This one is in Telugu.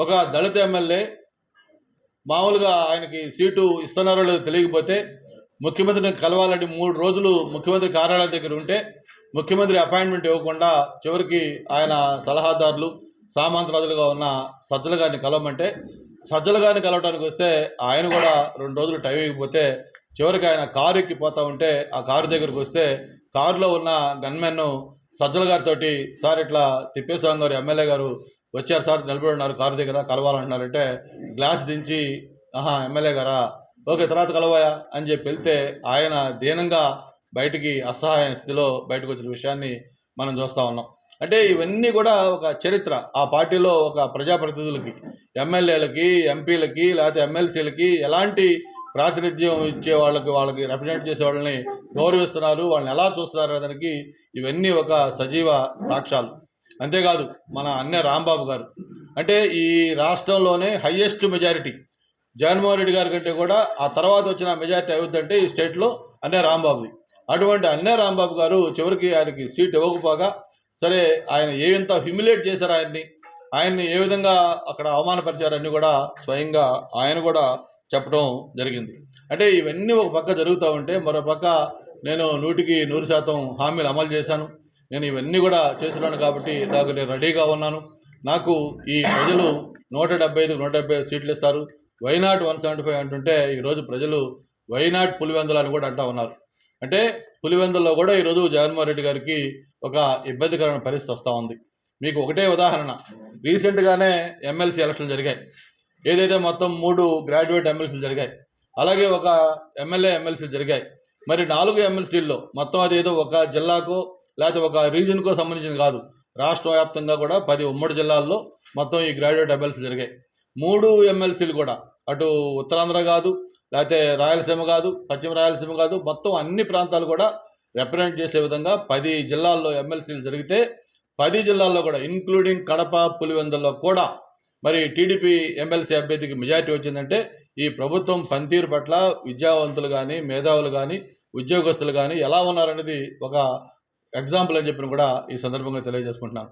ఒక దళిత ఎమ్మెల్యే మామూలుగా ఆయనకి సీటు ఇస్తున్నారో లేదో తెలియకపోతే ముఖ్యమంత్రిని కలవాలని మూడు రోజులు ముఖ్యమంత్రి కార్యాలయం దగ్గర ఉంటే ముఖ్యమంత్రి అపాయింట్మెంట్ ఇవ్వకుండా చివరికి ఆయన సలహాదారులు సామంతరాజులుగా ఉన్న సజ్జల గారిని కలవమంటే సజ్జల గారిని కలవడానికి వస్తే ఆయన కూడా రెండు రోజులు టైం ఇవ్వకపోతే చివరికి ఆయన కారు ఎక్కిపోతూ ఉంటే ఆ కారు దగ్గరికి వస్తే కారులో ఉన్న గన్మెన్ను సజ్జల గారితో సార్ ఇట్లా తిప్పేస్వామి గారు ఎమ్మెల్యే గారు వచ్చారు సార్ నిలబడి ఉన్నారు కారు దగ్గర కలవాలంటున్నారంటే గ్లాస్ దించి ఆహా ఎమ్మెల్యే గారా ఓకే తర్వాత కలవాయా? అని చెప్పి వెళ్తే ఆయన దీనంగా బయటికి అసహాయ స్థితిలో బయటకు వచ్చిన విషయాన్ని మనం చూస్తూ ఉన్నాం. అంటే ఇవన్నీ కూడా ఒక చరిత్ర. ఆ పార్టీలో ఒక ప్రజాప్రతినిధులకి ఎమ్మెల్యేలకి ఎంపీలకి లేకపోతే ఎమ్మెల్సీలకి ఎలాంటి ప్రాతినిధ్యం ఇచ్చే వాళ్ళకి వాళ్ళకి రిప్రజెంట్ చేసే వాళ్ళని గౌరవిస్తున్నారు వాళ్ళని ఎలా చూస్తున్నారు దానికి ఇవన్నీ ఒక సజీవ సాక్ష్యాలు. అంతేకాదు మన అన్న రాంబాబు గారు. అంటే ఈ రాష్ట్రంలోనే హయ్యెస్ట్ మెజారిటీ జగన్మోహన్ రెడ్డి గారి కంటే కూడా ఆ తర్వాత వచ్చిన మెజారిటీ అవుతుందంటే ఈ స్టేట్లో అన్నే రాంబాబుది. అటువంటి అన్నే రాంబాబు గారు చివరికి ఆయనకి సీట్ ఇవ్వకపోగా సరే ఆయన ఏ హ్యూమిలేట్ చేశారు ఆయన్ని ఆయన్ని ఏ విధంగా అక్కడ అవమానపరిచారని కూడా స్వయంగా ఆయన కూడా చెప్పడం జరిగింది. అంటే ఇవన్నీ ఒక పక్క జరుగుతూ ఉంటే మరో పక్క నేను నూటికి నూరు శాతం హామీలు అమలు చేశాను. నేను ఇవన్నీ కూడా చేస్తున్నాను కాబట్టి నాకు నేను రెడీగా ఉన్నాను. నాకు ఈ ప్రజలు నూట డెబ్బై ఐదు నూట డెబ్బై ఐదు సీట్లు ఇస్తారు. వైనాట్ వన్ సెవెంటీ ఫైవ్ అంటుంటే ఈరోజు ప్రజలు వైనాట్ పులివెందులు అని కూడా అంటా ఉన్నారు. అంటే పులివెందుల్లో కూడా ఈరోజు జగన్మోహన్ రెడ్డి గారికి ఒక ఇబ్బందికరమైన పరిస్థితి వస్తూ ఉంది. మీకు ఒకటే ఉదాహరణ. రీసెంట్గానే ఎమ్మెల్సీ ఎలక్షన్లు జరిగాయి. ఏదైతే మొత్తం మూడు గ్రాడ్యుయేట్ ఎమ్మెల్సీలు జరిగాయి అలాగే ఒక ఎమ్మెల్యే ఎమ్మెల్సీలు జరిగాయి. మరి నాలుగు ఎమ్మెల్సీల్లో మొత్తం అది ఏదో ఒక జిల్లాకో లేకపోతే ఒక రీజన్కో సంబంధించింది కాదు. రాష్ట్ర వ్యాప్తంగా కూడా పది ఉమ్మడి జిల్లాల్లో మొత్తం ఈ గ్రాడ్యుయేట్ ఎమ్మెల్సీలు జరిగాయి. మూడు ఎమ్మెల్సీలు కూడా. అటు ఉత్తరాంధ్ర కాదు లేకపోతే రాయలసీమ కాదు పశ్చిమ రాయలసీమ కాదు మొత్తం అన్ని ప్రాంతాలు కూడా రిప్రజెంట్ చేసే విధంగా పది జిల్లాల్లో ఎమ్మెల్సీలు జరిగితే పది జిల్లాల్లో కూడా ఇంక్లూడింగ్ కడప పులివెందుల్లో కూడా మరి టీడీపీ ఎమ్మెల్సీ అభ్యర్థికి మెజారిటీ వచ్చిందంటే ఈ ప్రభుత్వం పనితీరు పట్ల విద్యావంతులు కానీ మేధావులు కానీ ఉద్యోగస్తులు కానీ ఎలా ఉన్నారనేది ఒక ఎగ్జాంపుల్ అని చెప్పిన కూడా ఈ సందర్భంగా తెలియజేసుకుంటున్నాను.